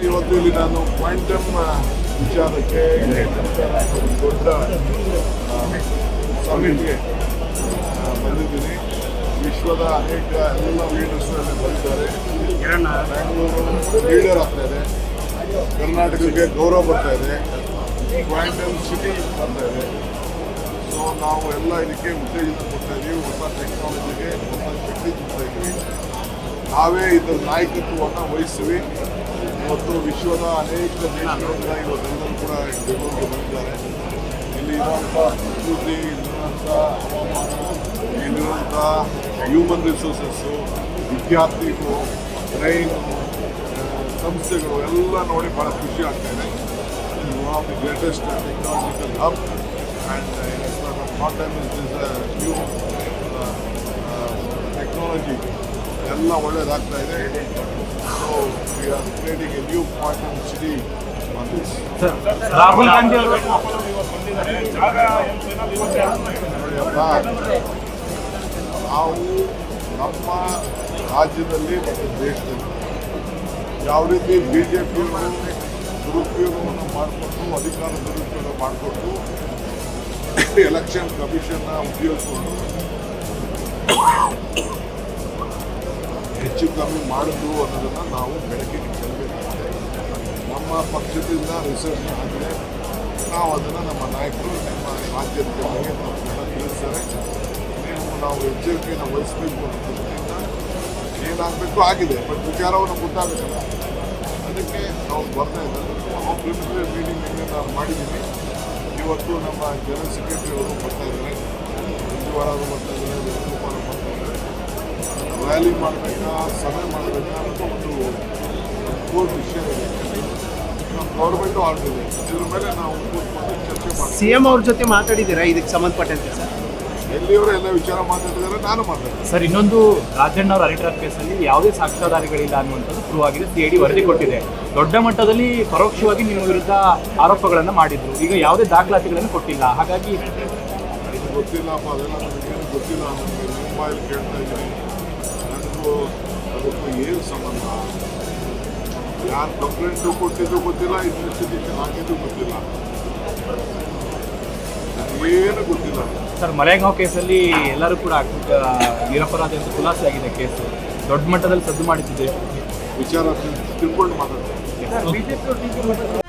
ಇವತ್ತು ಇಲ್ಲಿ ನಾನು ಕ್ವಾಂಟಮ್ ವಿಚಾರಕ್ಕೆ ದೊಡ್ಡ ಸಮಿಟ್ಗೆ ಬಂದಿದ್ದೀನಿ ವಿಶ್ವದ ಅನೇಕ ಎಲ್ಲ ಲೀಡರ್ಸ್ ಬಂದಿದ್ದಾರೆ ಬ್ಯಾಂಗ್ಳೂರು ಲೀಡರ್ ಆಗ್ತಾ ಇದೆ ಕರ್ನಾಟಕಕ್ಕೆ ಗೌರವ ಬರ್ತಾ ಇದೆ ಕ್ವಾಂಟಮ್ ಸಿಟಿ ಬರ್ತಾ ಇದೆ ಸೊ ನಾವು ಎಲ್ಲ ಇದಕ್ಕೆ ಉತ್ತೇಜನ ಕೊಡ್ತಾ ಇದ್ದೀವಿ ಹೊಸ ಟೆಕ್ನಾಲಜಿಗೆ ಹೊಸ ಶಕ್ತಿ ತುಂಬ್ತಾ ಇದ್ದೀವಿ ನಾವೇ ಇದರ ನಾಯಕತ್ವವನ್ನು ವಹಿಸ್ತೀವಿ ಇವತ್ತು ವಿಶ್ವದ ಅನೇಕ ದೇಶಗಳಿಂದ ಇವತ್ತೆಲ್ಲರೂ ಕೂಡ ಬೆಂಗಳೂರಿಗೆ ಬಂದಿದ್ದಾರೆ. ಇಲ್ಲಿ ಇರುವಂಥ ಪ್ರಕೃತಿ ಇಲ್ಲಿರುವಂಥ ಹವಾಮಾನ ಇಲ್ಲಿರುವಂಥ ಹ್ಯೂಮನ್ ರಿಸೋರ್ಸಸ್ಸು ವಿದ್ಯಾರ್ಥಿಗಳು ಟ್ರೈನು ಸಂಸ್ಥೆಗಳು ಎಲ್ಲ ನೋಡಿ ಭಾಳ ಖುಷಿ ಆಗ್ತಾಯಿದೆ one of the greatest technological hub and not time is new technology ಎಲ್ಲ ಒಳ್ಳೇದಾಗ್ತಾ ಇದೆ. So we are creating a new quantum city on this Rahul Gandhi ನಾವು ನಮ್ಮ ರಾಜ್ಯದಲ್ಲಿ ಮತ್ತು ದೇಶದಲ್ಲಿ ಯಾವ ರೀತಿ ಬಿ ಜೆ ಪಿಯವರು ದುರುಪಯೋಗವನ್ನು ಮಾಡಿಕೊಟ್ಟು ಅಧಿಕಾರ ದುರುಪಯೋಗ ಮಾಡಿಕೊಟ್ಟು ಎಲೆಕ್ಷನ್ ಕಮಿಷನ್ನ ಉಪಯೋಗಿಸ್ಕೊಂಡು ಹೆಚ್ಚು ಕಮ್ಮಿ ಮಾಡಿದ್ರು ಅನ್ನೋದನ್ನು ನಾವು ಬೆಳಕಿಗೆ ಚೆಲ್ಲಬೇಕಾಗಿದೆ ನಮ್ಮ ಪಕ್ಷದಿಂದ ರಿಸರ್ಚ್ ಆದರೆ ನಾವು ಅದನ್ನು ನಮ್ಮ ನಾಯಕರು, ನಮ್ಮ ರಾಜ್ಯದ ಜನರಿಗೆ ತಿಳಿಸ್ತಾರೆ ನೀವು ನಾವು ಎಚ್ಚರಿಕೆಯನ್ನು ವಹಿಸಬೇಕು ಅನ್ನೋ ದೃಷ್ಟಿಯಿಂದ ಏನಾಗಬೇಕು ಆಗಿದೆ. ಬಟ್ ವಿಚಾರವನ್ನು ಗೊತ್ತಾಗಬೇಕಲ್ಲ. ಅದಕ್ಕೆ ನಾವು ಬರ್ತಾ ಇದ್ದಾರೆ ನಾವು ಪ್ರಿಲಿಮಿನರಿ ಮೀಟಿಂಗ್ ನಿನ್ನೆ ನಾನು ಮಾಡಿದ್ದೀನಿ ಇವತ್ತು ನಮ್ಮ ಜನರಲ್ ಸೆಕ್ರೆಟರಿ ಅವರು ಬರ್ತಾ ಇದ್ದಾರೆ. ಬರ್ತಾ ಇದ್ದಾರೆ. ವೇಣುಗೋಪಾಲ್ ರ್ಯಾಲಿ ಮಾಡಬೇಕಾ ಸಭೆ ಮಾಡಬೇಕಾ ಅಂತ ಒಂದು ಕೋರ್ ವಿಷಯ ಇದೆ. ನಮ್ಮ ಗೌರ್ಮೆಂಟು ಆರ್ಡಿದೆ ಇದ್ರ ಮೇಲೆ ನಾವು ಕೂತ್ಕೊಂಡು ಚರ್ಚೆ ಮಾಡ್ತೀವಿ. ಸಿಎಂ ಅವ್ರ ಜೊತೆ ಮಾತಾಡಿದ್ದೀರಾ? ಇದಕ್ಕೆ ಸಂಬಂಧಪಟ್ಟಂತೆ ಸರ್. ಎಲ್ಲಿಯವರು ಎಲ್ಲ ವಿಚಾರ ಮಾತಾಡಿದ್ದಾರೆ ನಾನು ಮಾತಾಡ್ತೀನಿ ಸರ್ ಇನ್ನೊಂದು ರಾಜಣ್ಣ ಅವರ ಅರಿಟ್ರಾಪ್ ಕೇಸಲ್ಲಿ ಯಾವುದೇ ಸಾಕ್ಷ್ಯಾಧಾರಗಳಿಲ್ಲ ಅನ್ನುವಂಥದ್ದು ಪ್ರೂವ್ ಆಗಿದೆ. ಸಿಐಡಿ ವರದಿ ಕೊಟ್ಟಿದೆ. ದೊಡ್ಡ ಮಟ್ಟದಲ್ಲಿ ಪರೋಕ್ಷವಾಗಿ ನಿಮ್ಮ ವಿರುದ್ಧ ಆರೋಪಗಳನ್ನು ಮಾಡಿದ್ರು. ಈಗ ಯಾವುದೇ ದಾಖಲಾತಿಗಳನ್ನು ಕೊಟ್ಟಿಲ್ಲ. ಹಾಗಾಗಿ ಇದು ಗೊತ್ತಿಲ್ಲಪ್ಪ ಅದೆಲ್ಲ ನನಗೇನು ಗೊತ್ತಿಲ್ಲ. ನನಗೆ ಮುಂಬೈಲಿ ಕೇಳ್ತಾ ಇದ್ದೀನಿ. ನನಗೂ ಅದಕ್ಕೂ ಏನು ಸಂಬಂಧ ಯಾರು ಕಂಪ್ಲೇಂಟು ಕೊಟ್ಟಿದ್ದು ಗೊತ್ತಿಲ್ಲ ಇನ್ವೆಸ್ಟಿಗೇಷನ್ ಆಗಿದ್ದು ಗೊತ್ತಿಲ್ಲ ಏನು ಗೊತ್ತಿಲ್ಲ ಸರ್ ಮಲೆಗಾಂವ್ ಕೇಸಲ್ಲಿ ಎಲ್ಲರೂ ಕೂಡ ನಿರಪರಾಧ ಎಂದು ಅಂತ ಖುಲಾಸೆ ಆಗಿದೆ ಕೇಸು. ದೊಡ್ಡ ಮಟ್ಟದಲ್ಲಿ ಸದ್ದು ಮಾಡಿದ್ದು ವಿಚಾರ ತಿಳ್- ತಿಳ್ಕೊಂಡು ಮಾತಾಡ್ತೀನಿ.